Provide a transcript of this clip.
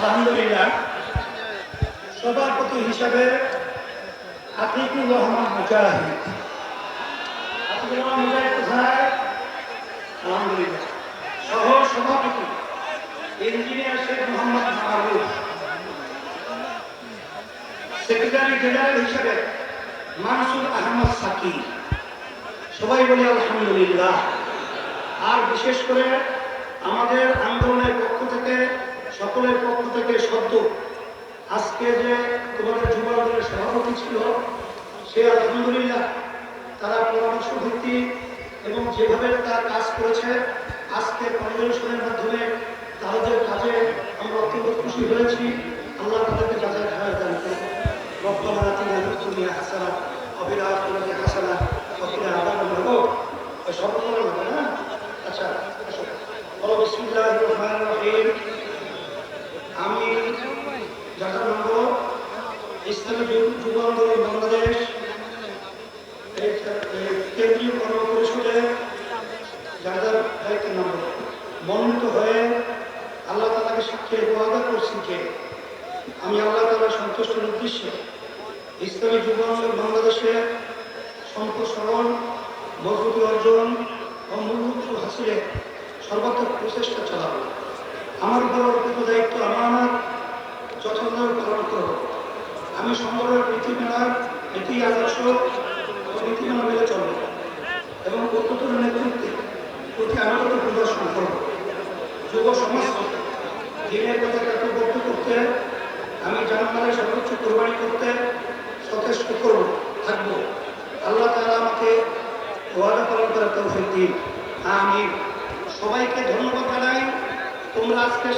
আলহামদুলিল্লাহ। সভাপতি হিসাবে আতিকুর রহমান মুজাহিদ। আতিকুর রহমান মুজাহিদ কোথায়? আলহামদুলিল্লাহ। সহ সভাপতি engineer Sheikh Mohammad Mahbub secretary general হিসেবে মানসুর আহমদ সাকি। সবাই বলি আলহামদুলিল্লাহ। আর বিশেষ করে আমাদের আন্দোলনের পক্ষ থেকে থেকে সদ্য আজকে যে তোমাদের যুব সভাপতি ছিল, সে আলহামদুলিল্লাহ তারা পরামর্শ ভিত্তি এবং যেভাবে তার কাজ করেছে, আজকে কনভেনশনের মাধ্যমে তাদের কাজে আমরা অত্যন্ত খুশি হয়েছি। আল্লাহ তাদেরকে যাচাই খায় দান দুনিয়া হাসানা আখিরাতি হাসানা ইসলামী বাংলাদেশ, কেন্দ্রীয় কর্ম পরিষদে দায়িত্ব নম্বর মনোনীত হয়ে আল্লাহ তালাকে সাক্ষী ওয়াদা করছি যে আমি আল্লাহ তালা সন্তুষ্টের ইসলামী যুব আন্দোলন বাংলাদেশে সম্প্রসারণ মজবুতি অর্জন ও মূলভূত হাসিলে সর্বাত্মক প্রচেষ্টা চালাবো। আমার উপর অর্পিত দায়িত্ব আমার যথাযথ পালন করব আমি সংগঠনের নীতিমালার নীতি আদর্শ নীতিমালা মেনে চলব এবং উচ্চতর নেতৃত্বে প্রতি আনুগত্য প্রদর্শন করব। যুব সমাজ দিনের কথা কর্তব্য করতে, আমি জানমালের সর্বোচ্চ কোরবানি করতে সচেষ্ট করব, থাকব। আল্লাহ তাআলা আমাকে ওয়াদা পালন করার তৌফিক দিন। আমি সবাইকে ধন্যবাদ জানাই। তোমরা আজকে